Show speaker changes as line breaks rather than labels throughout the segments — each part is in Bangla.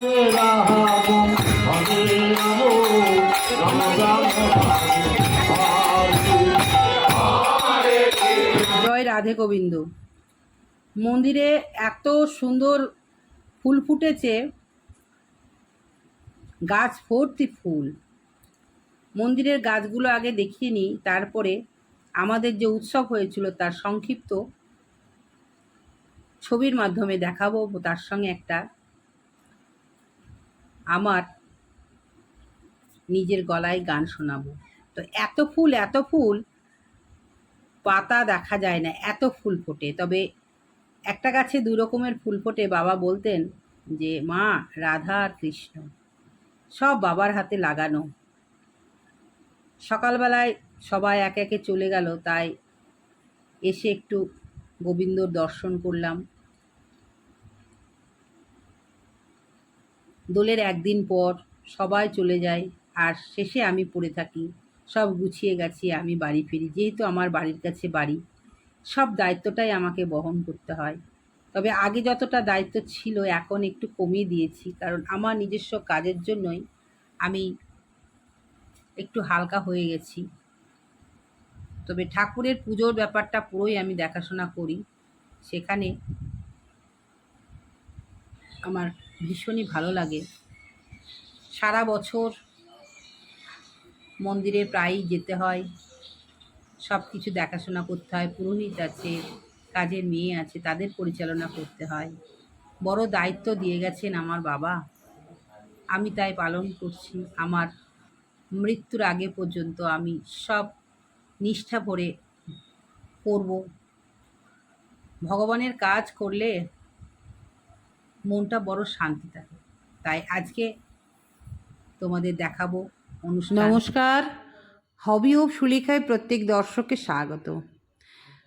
জয় রাধে গোবিন্দ। মন্দিরে এত সুন্দর ফুল ফুটেছে, গাছ ভর্তি ফুল। মন্দিরের গাছগুলো আগে দেখিয়ে নিই, তারপরে আমাদের যে উৎসব হয়েছিল তার সংক্ষিপ্ত ছবির মাধ্যমে দেখাবো, তার সঙ্গে একটা আমার নিজের গলায় গান শোনাবো। তো এত ফুল এত ফুল পাতা দেখা যায় না, এত ফুল ফোটে। তবে একটা গাছে দু রকমের ফুল ফোটে, বাবা বলতেন যে, মা, রাধা আর কৃষ্ণ, সব বাবার হাতে লাগানো। সকালবেলায় সবাই একে একে চলে গেল, তাই এসে একটু গোবিন্দর দর্শন করলাম। দোলের একদিন পর সবাই চলে যায় আর শেষে আমি পড়ে থাকি। সব গুছিয়ে গেছি আমি বাড়ি ফিরি, যেহেতু আমার বাড়ির কাছে বাড়ি। সব দায়িত্বটাই আমাকে বহন করতে হয়। তবে আগে যতটা দায়িত্ব ছিল এখন একটু কমিয়ে দিয়েছি, কারণ আমার নিজস্ব কাজের জন্যই আমি একটু হালকা হয়ে গেছি। তবে ঠাকুরের পুজোর ব্যাপারটা পুরোই আমি দেখাশোনা করি। সেখানে আমার ভীষণই ভালো লাগে। সারা বছর মন্দিরে প্রায়ই যেতে হয়। সব কিছু দেখাশোনা করতে হয়। পুরোহিত আছে, কাজের মেয়ে আছে, তাদের পরিচালনা করতে হয়। বড় দায়িত্ব দিয়ে গেছেন আমার বাবা। আমি তাই পালন করছি। আমার মৃত্যুর আগে পর্যন্ত আমি সব নিষ্ঠা ভরে করব। ভগবানের কাজ করলে মনটা বড় শান্তি থাকে। তাই আজকে তোমাদের দেখাবো নমস্কার। হবি ও সুলেখায় প্রত্যেক দর্শককে স্বাগত।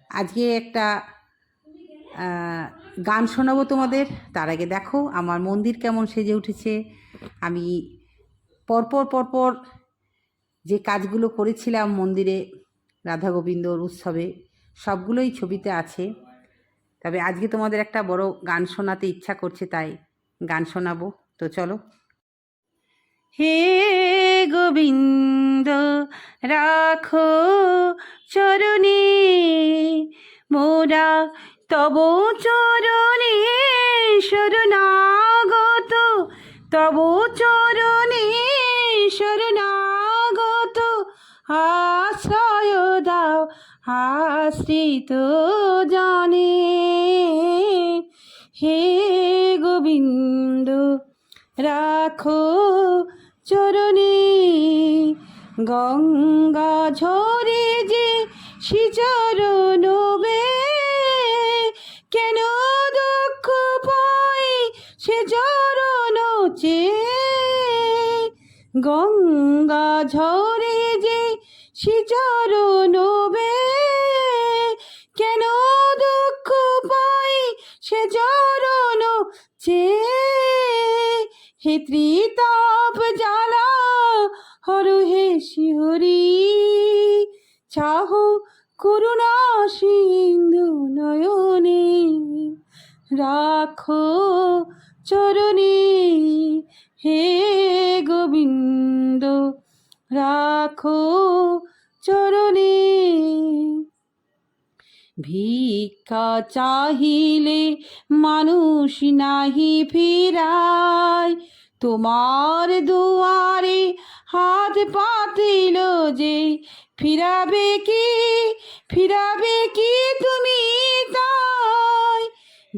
আজকে একটা গান শোনাবো তোমাদের। তার আগে দেখো, আমার মন্দির কেমন সেজে উঠেছে। আমি পরপর পরপর যে কাজগুলো করেছিলাম মন্দিরে রাধা গোবিন্দর উৎসবে, সবগুলোই ছবিতে আছে। তবে আজকে তোমাদের একটা বড় গান শোনাতে ইচ্ছা করছে, তাই গান শোনাবো। তো চলো। হে গোবিন্দ, রাখো চরণে, মোরা তব চরণে শরণাগত, তব চরণে শরণাগত, আশ্রয় দাও আশ্রিত জানে, হে গোবিন্দ, রাখো চরণে গঙ্গা ঝরে যে সিচরণ বে কেন দুঃখ পাই সে চরণ চে গঙ্গা ঝরে যে সিচরণ বে চে হে ত্রিতাপ জ্বালা, হর হে শিহরি। চাহ করুণা সিন্ধু নয়নে, রাখো চরণে হে গোবিন্দ, রাখো চরণে। ভিক্ষা চাহিলে মানুষ নাহি ফিরায়। তোমার দুয়ারে হাত পাতিল যে, ফিরাবে কি ফিরাবে কি তুমি তাই?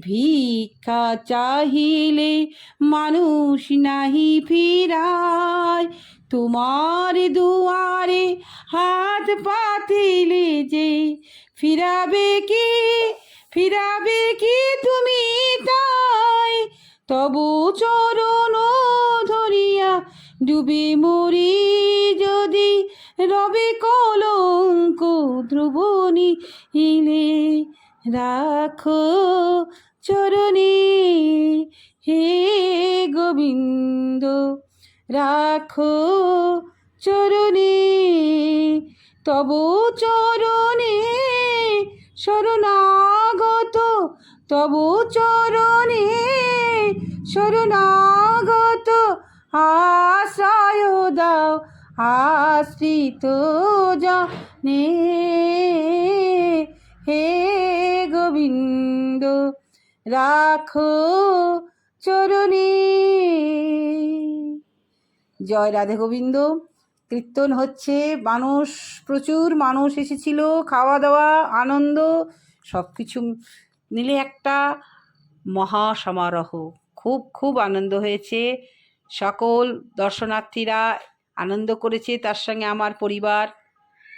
ভিক্ষা চাহিলে মানুষ নাহি ফিরায়। তোমার দুয়ারে হাত পাতিলে যে ফিরাবে কি? ফিরাবে কি তুমি তাই? তবু চরণ ধরিয়া ডুবে মরি যদি রবে কলঙ্ক ধ্রুবনি ইলে রাখো চরণে। হে গোবিন্দ, রাখো চরণে। তবু চরণে শরণাগত, তবু চরণে শরণাগত, আশ্রয় দাও, আশ্রিত জনে। হে গোবিন্দ, রাখো চরণে। জয় রাধে গোবিন্দ। কীর্তন হচ্ছে, মানুষ, প্রচুর মানুষ এসেছিল খাওয়া দাওয়া আনন্দ সব কিছু মিলে একটা মহা সমারোহ খুব খুব আনন্দ হয়েছে। সকল দর্শনার্থীরা আনন্দ করেছে, তার সঙ্গে আমার পরিবার,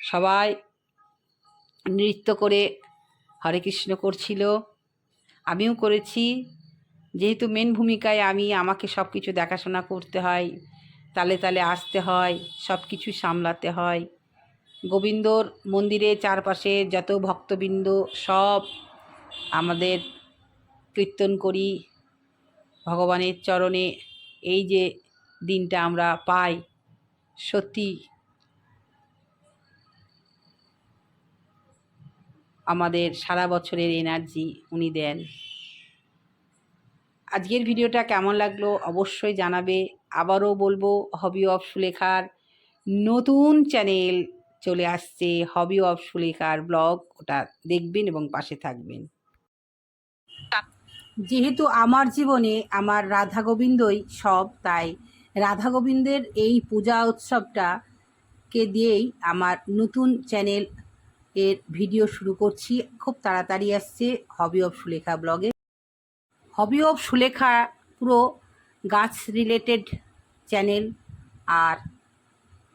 সবাই নৃত্য করে হরে কৃষ্ণ করছিল। আমিও করেছি। যেহেতু মেন ভূমিকায় আমি, আমাকে সব কিছু দেখাশোনা করতে হয়। তালে তালে আসতে হয় সব কিছু সামলাতে হয়। গোবিন্দর মন্দিরে চারপাশে যত ভক্তবৃন্দ, সব আমাদের কীর্তন করি। ভগবানের চরণে এই যে দিনটা আমরা পাই, সত্যি আমাদের সারা বছরের এনার্জি উনি দেন। আজকের ভিডিওটা কেমন লাগল অবশ্যই জানাবে। আবারও বলব হবি অফ সুলেখার নতুন চ্যানেল চলে আসছে হবি অফ সুলেখার ব্লগ। ওটা দেখবেন এবং পাশে থাকবেন। যেহেতু আমার জীবনে আমার রাধা গোবিন্দই সব, তাই রাধা গোবিন্দের এই পূজা উৎসবটা কে দিয়েই আমার নতুন চ্যানেল এর ভিডিও শুরু করছি। খুব তাড়াতাড়ি আসছে হবি অফ সুলেখা ব্লগে। হবি অফ সুলেখা পুরো গাছ রিলেটেড চ্যানেল আর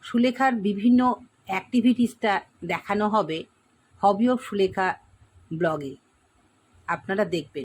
সুলেখার বিভিন্ন অ্যাক্টিভিটিসটা দেখানো হবে হবি অফ সুলেখা ব্লগে আপনারা দেখবেন।